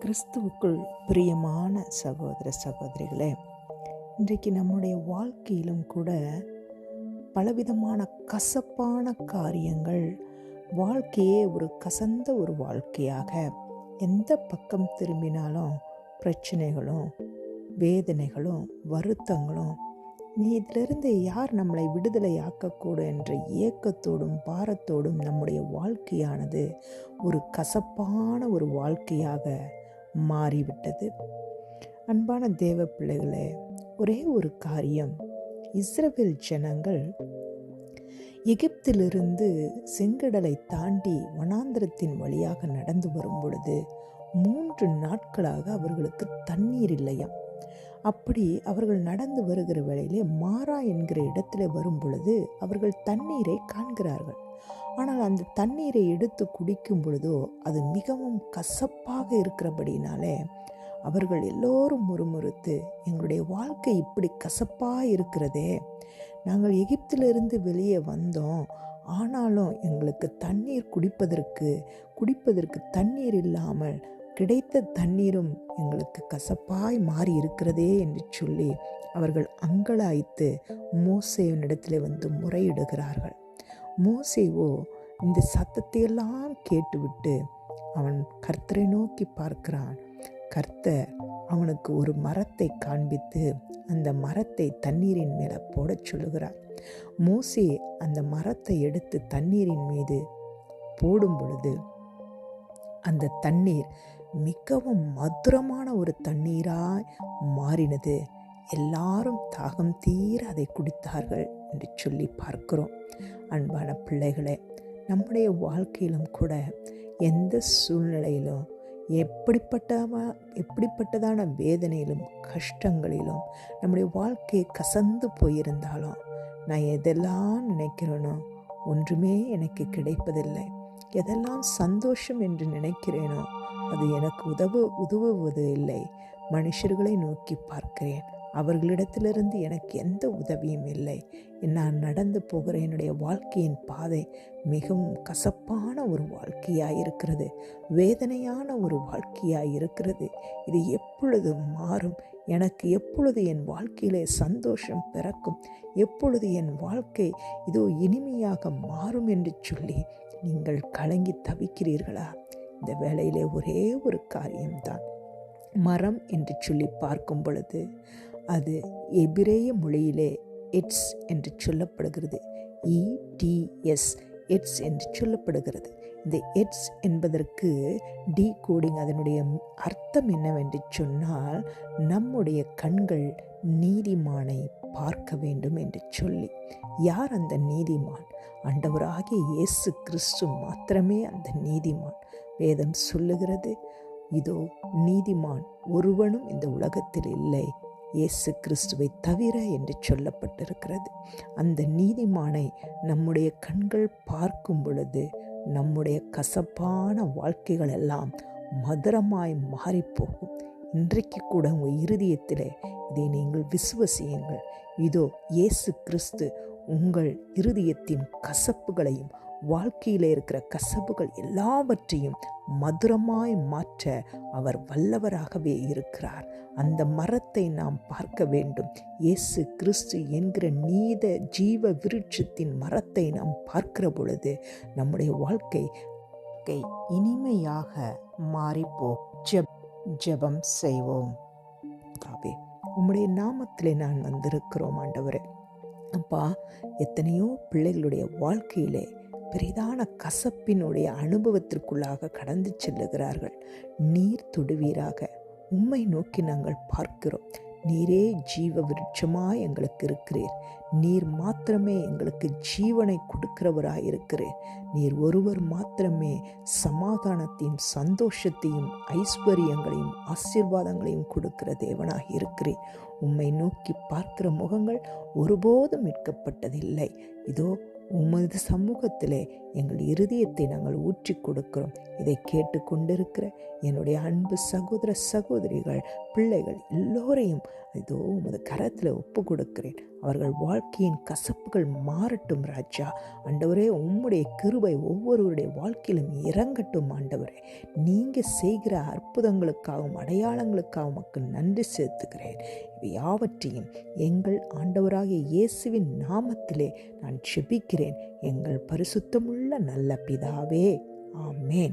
கிறிஸ்துவுக்குள் பிரியமான சகோதர சகோதரிகளே இன்றைக்கு நம்முடைய வாழ்க்கையிலும் கூட பலவிதமான கசப்பான காரியங்கள் வாழ்க்கையே ஒரு கசந்த ஒரு வாழ்க்கையாக எந்த பக்கம் திரும்பினாலும் பிரச்சனைகளும் வேதனைகளும் வருத்தங்களும் நீ இதிலிருந்து யார் நம்மளை விடுதலை ஆக்கக்கூடும் என்ற ஏக்கத்தோடும் பாரத்தோடும் நம்முடைய வாழ்க்கையானது ஒரு கசப்பான ஒரு வாழ்க்கையாக மாறிவிட்டது. அன்பான தேவ பிள்ளைகளே ஒரே ஒரு காரியம். இஸ்ரவேல் ஜனங்கள் எகிப்திலிருந்து செங்கடலை தாண்டி வனாந்திரத்தின் வழியாக நடந்து வரும் பொழுது மூன்று நாட்களாக அவர்களுக்கு தண்ணீர் இல்லையாம் அப்படி அவர்கள் நடந்து வருகிற வேளையிலே மாறா என்கிற இடத்துல வரும் பொழுது அவர்கள் தண்ணீரை காண்கிறார்கள். ஆனால் அந்த தண்ணீரை எடுத்து குடிக்கும் பொழுதோ அது மிகவும் கசப்பாக இருக்கிறபடினாலே அவர்கள் எல்லோரும் முறுமுறுத்து எங்களுடைய வாழ்க்கை இப்படி கசப்பாக இருக்கிறதே. நாங்கள் எகிப்திலிருந்து வெளியே வந்தோம். ஆனாலும் எங்களுக்கு தண்ணீர் குடிப்பதற்கு குடிப்பதற்கு தண்ணீர் இல்லாமல் கிடைத்த தண்ணீரும் எங்களுக்கு கசப்பாய் மாறி இருக்கிறதே என்று சொல்லி அவர்கள் அங்கலாய்த்து மோசேவனிடத்தில் வந்து முறையிடுகிறார்கள். மோசேவோ இந்த சத்தத்தையெல்லாம் கேட்டுவிட்டு அவன் கர்த்தரை நோக்கி பார்க்கிறான். கர்த்தர் அவனுக்கு ஒரு மரத்தை காண்பித்து அந்த மரத்தை தண்ணீரின் மேலே போடச் சொல்லுகிறார். மோசே அந்த மரத்தை எடுத்து தண்ணீரின் மீது போடும் பொழுது அந்த தண்ணீர் மிகவும் மதுரமான ஒரு தண்ணீராய் மாறினது. எல்லாரும் தாகம் தீர அதை குடித்தார்கள் என்று சொல்லி பார்க்கிறோம். அன்பான பிள்ளைகளே நம்முடைய வாழ்க்கையிலும் கூட எந்த சூழ்நிலையிலும் எப்படிப்பட்ட எப்படிப்பட்டதான வேதனையிலும் கஷ்டங்களிலும் நம்முடைய வாழ்க்கை கசந்து போயிருந்தாலும் நான் எதெல்லாம் நினைக்கிறேனோ ஒன்றுமே எனக்கு கிடைப்பதில்லை. எதெல்லாம் சந்தோஷம் என்று நினைக்கிறேனோ அது எனக்கு உதவு உதவுவது இல்லை. மனுஷர்களை நோக்கி பார்க்கிறேன். அவர்களிடத்திலிருந்து எனக்கு எந்த உதவியும் இல்லை. நான் நடந்து போகிற என்னுடைய வாழ்க்கையின் பாதை மிகவும் கசப்பான ஒரு வாழ்க்கையாக இருக்கிறது வேதனையான ஒரு வாழ்க்கையாக இருக்கிறது இது எப்பொழுது மாறும்? எனக்கு எப்பொழுது என் வாழ்க்கையிலே சந்தோஷம் பிறக்கும்? எப்பொழுது என் வாழ்க்கை இதோ இனிமையாக மாறும் என்று சொல்லி நீங்கள் கலங்கி தவிக்கிறீர்களா? இந்த வேலையிலே ஒரே ஒரு காரியம்தான். மரம் என்று சொல்லி பார்க்கும் பொழுது அது எபிரேய மொழியிலே எட்ஸ் என்று சொல்லப்படுகிறது. இடிஎஸ் எட்ஸ் என்று சொல்லப்படுகிறது. இந்த எட்ஸ் என்பதற்கு டி கோடிங் அதனுடைய அர்த்தம் என்னவென்று சொன்னால் நம்முடைய கண்கள் நீதிமானை பார்க்க வேண்டும் என்று சொல்லி. யார் அந்த நீதிமான்? ஆண்டவராகிய இயேசு கிறிஸ்து மாத்திரமே அந்த நீதிமான். வேதம் சொல்லுகிறது இதோ நீதிமான் ஒருவனும் இந்த உலகத்தில் இல்லை. இயேசு கிறிஸ்துவை தவிர என்று சொல்லப்பட்டிருக்கிறது. அந்த நீதிமானை நம்முடைய கண்கள் பார்க்கும் பொழுது நம்முடைய கசப்பான வாழ்க்கைகள் எல்லாம் மதுரமாய் மாறிப்போகும். இன்றைக்கு கூட உங்கள் இருதயத்தில் இதை நீங்கள் விசுவசியுங்கள். இதோ இயேசு கிறிஸ்து உங்கள் இருதயத்தின் கசப்புகளையும் வாழ்க்கையில் இருக்கிற கசப்புகள் எல்லாவற்றையும் மதுரமாய் மாற்ற அவர் வல்லவராகவே இருக்கிறார். அந்த மரத்தை நாம் பார்க்க வேண்டும். இயேசு கிறிஸ்து என்கிற நீத ஜீவ விருட்சத்தின் மரத்தை நாம் பார்க்கிற பொழுது நம்முடைய வாழ்க்கை இனிமையாக மாறிப்போ. ஜெப் ஜெபம் செய்வோம். ஆவே உம்முடைய நாமத்திலே நான் வந்திருக்கிறோம் ஆண்டவரே. அப்பா எத்தனையோ பிள்ளைகளுடைய வாழ்க்கையிலே பெரிதான கசப்பினுடைய அனுபவத்திற்குள்ளாக கடந்து செல்லுகிறார்கள். நீர் தொடுவீராக. உம்மை நோக்கி நாங்கள் பார்க்கிறோம். நீரே ஜீவ விருட்சமாய் எங்களுக்கு இருக்கிறீர். நீர் மாத்திரமே எங்களுக்கு ஜீவனை கொடுக்கிறவராய் இருக்கிறீர் நீர் ஒருவர் மாத்திரமே சமாதானத்தையும் சந்தோஷத்தையும் ஐஸ்வர்யங்களையும் ஆசீர்வாதங்களையும் கொடுக்கிற தேவனாக இருக்கிறீர் உம்மை நோக்கி பார்க்கிற முகங்கள் ஒருபோதும் மீட்கப்பட்டதில்லை. இதோ உமது சமூகத்திலே எங்கள் இருதயத்தை நாங்கள் ஊற்றி கொடுக்கிறோம் இதை கேட்டுக்கொண்டிருக்கிற என்னுடைய அன்பு சகோதர சகோதரிகள் பிள்ளைகள் எல்லோரையும் இதோ உமது கரத்தில் ஒப்பு கொடுக்கிறேன் அவர்கள் வாழ்க்கையின் கசப்புகள் மாறட்டும் ராஜா. ஆண்டவரே உம்முடைய கிருபை ஒவ்வொருவருடைய வாழ்க்கையிலும் இறங்கட்டும் ஆண்டவரே. நீங்கள் செய்கிற அற்புதங்களுக்காகவும் அடையாளங்களுக்காகவும் மக்கள் நன்றி செலுத்துகிறேன். இவை யாவற்றையும் எங்கள் ஆண்டவராகிய இயேசுவின் நாமத்திலே நான் செபிக்கிறேன். எங்கள் பரிசுத்தமுள்ள நல்ல பிதாவே. ஆமேன்.